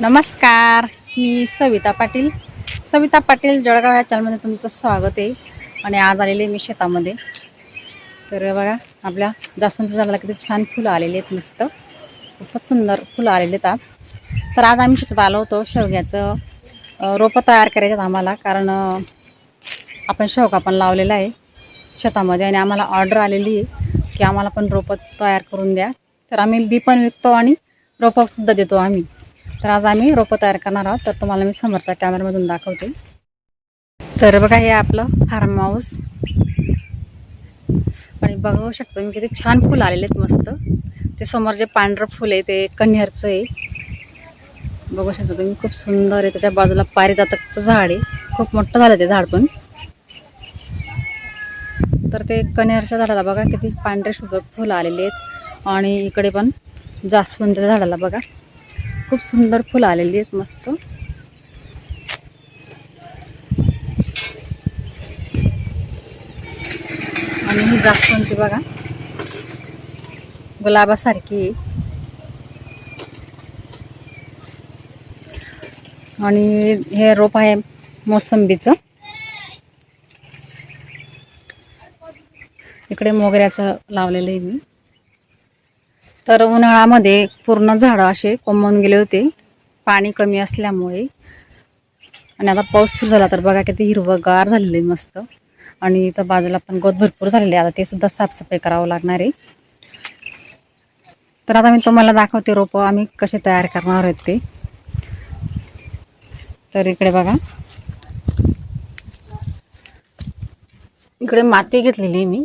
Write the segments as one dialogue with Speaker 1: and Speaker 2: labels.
Speaker 1: नमस्कार मी सविता पाटील. सविता पाटील जळगाव या चॅनलमध्ये तुमचं स्वागत आहे. आणि आज आलेले मी शेतामध्ये. तर बघा आपल्या जास्वंद झाडाला किती छान फुलं आलेले आहेत मस्त. खूपच सुंदर फुलं आलेले आहेत आज. तर आज आम्ही शेतात आलो होतो शेवग्याचं रोपं तयार करायचं आहेत आम्हाला कारण आपण शेवगा पण लावलेला आहे शेतामध्ये आणि आम्हाला ऑर्डर आलेली आहे की आम्हाला पण रोपं तयार करून द्या. तर आम्ही बी पण विकतो आणि रोपंसुद्धा देतो आम्ही. तर आज आम्ही रोपं तयार करणार आहोत. तर तुम्हाला मी समोरच्या कॅमेऱ्यामधून दाखवते. तर बघा हे आपलं फार्म हाऊस. आणि बघू शकतो मी किती छान फुलं आलेले आहेत मस्त. ते समोर जे पांढरं फुल आहे ते कन्हेरचं आहे. बघू शकता तुम्ही खूप सुंदर आहे. त्याच्या बाजूला पारिजातकचं झाड आहे. खूप मोठं झालं ते झाड पण. तर ते कन्हेरच्या झाडाला बघा किती पांढरे शुभ फुलं आलेले आहेत. आणि इकडे पण जास्वंदच्या झाडाला बघा. खूप सुंदर फुलं आलेली आहेत मस्त. आणि ही जास्वंदी बघा. गुलाबासारखी. आणि हे रोप आहे मोसंबीचं. इकडे मोगऱ्याचं लावलेलं आहे मी. तर उन्हाळ्यामध्ये पूर्ण झाडं असे कोंबून गेले होते. पाणी कमी असल्यामुळे. आणि आता पाऊस सुरू झाला तर बघा किती हिरवंगार झालेले आहे मस्त. आणि इथं बाजूला पण गवत भरपूर झालेले आहे. आता ते सुद्धा साफसफाई करावं लागणार आहे. तर आता मी तुम्हाला दाखवते रोपं आम्ही कसे तयार करणार आहेत ते. तर इकडे बघा. इकडे माती घेतलेली आहे मी.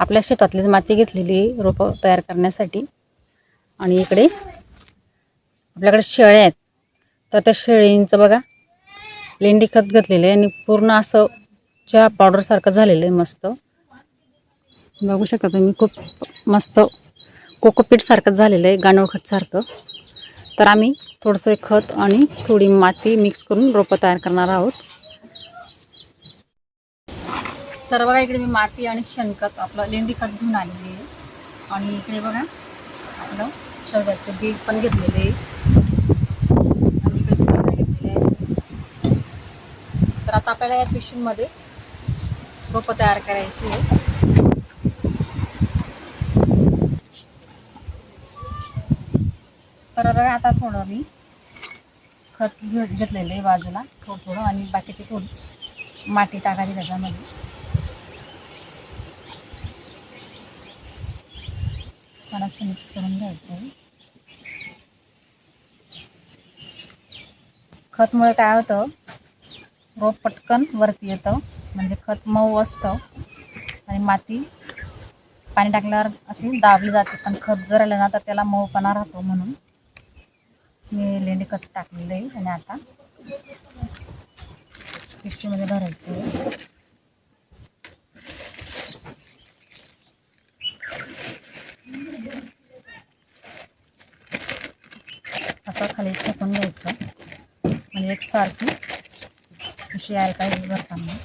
Speaker 1: आपल्या शेतातलीच माती घेतलेली आहे रोपं तयार करण्यासाठी. आणि इकडे आपल्याकडे शेळ्या आहेत. तर त्या शेळींचं बघा लेंडी खत घातलेलं आहे आणि पूर्ण असं चहा पावडरसारखं झालेलं आहे मस्त. बघू शकता तुम्ही खूप मस्त कोकोपीटसारखंच झालेलं आहे गांडूळ खतसारखं तर आम्ही थोडंसं खत आणि थोडी माती मिक्स करून रोपं तयार करणार आहोत. तर बघा इकडे मी माती आणि शेणखत आपलं लेंडी खत घेऊन आलेली आहे. आणि इकडे बघा आपलं शेवग्याचं बी पण घेतलेलं आहे. आणि इकडे घेतलेले आहे तर आता आपल्याला या पिशवीमध्ये रोपं तयार करायची आहे तर बघा आता थोडं मी खत घे घेतलेलं आहे बाजूला थोडं थोडं आणि बाकीचे थोडी माती टाकायची त्याच्यामध्ये. छान असं मिक्स करून घ्यायचं आहे. खतमुळे काय होतं? रोप पटकन वरती येतं. म्हणजे खत मऊ असतं. आणि माती पाणी टाकल्यावर अशी दाबली जाते. पण खत जर आलं ना तर त्याला मऊपणा राहतो म्हणून. मी लेंडी खत टाकलेलं आहे. आणि आता पिशवीमध्ये भरायचं आहे. असं खाली फेकून घ्यायचं म्हणजे एकसारखी अशी यायला पाहिजे भरताना.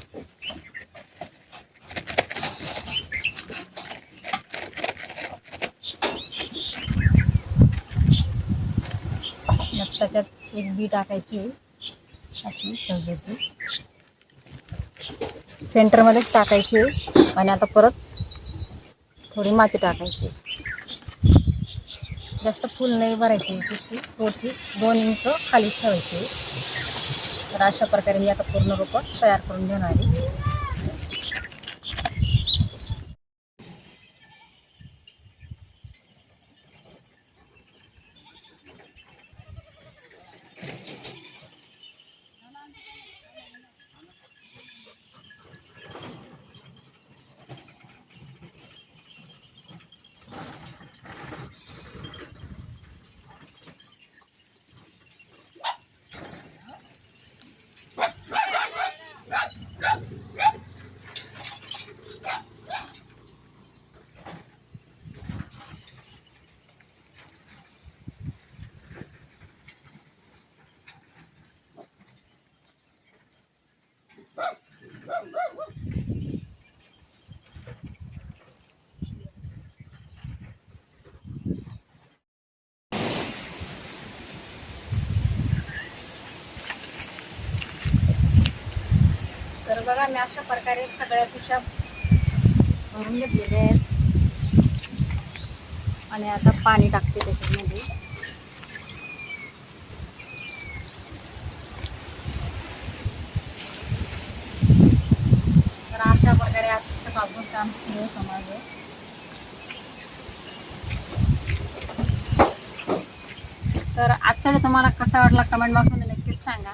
Speaker 1: मग त्याच्यात एक बी टाकायची अशी शेवग्याची. सेंटरमध्येच टाकायची आणि आता परत थोडी माती टाकायची. जास्त फुल नाही भरायची ती थोडीशी दोन इंच खाली ठेवायची तर अशा प्रकारे मी आता पूर्ण रोप तयार करून घेणार आहे Thank you. बघा मी अशा प्रकारे सगळ्या पिशा भरून घेतलेल्या आहेत. आणि आता पाणी टाकते त्याच्यामध्ये. तर अशा प्रकारे असं कापून काम सुरू होतं माझं तर आजचा तुम्हाला कसा वाटला कमेंट बॉक्समध्ये नक्कीच सांगा.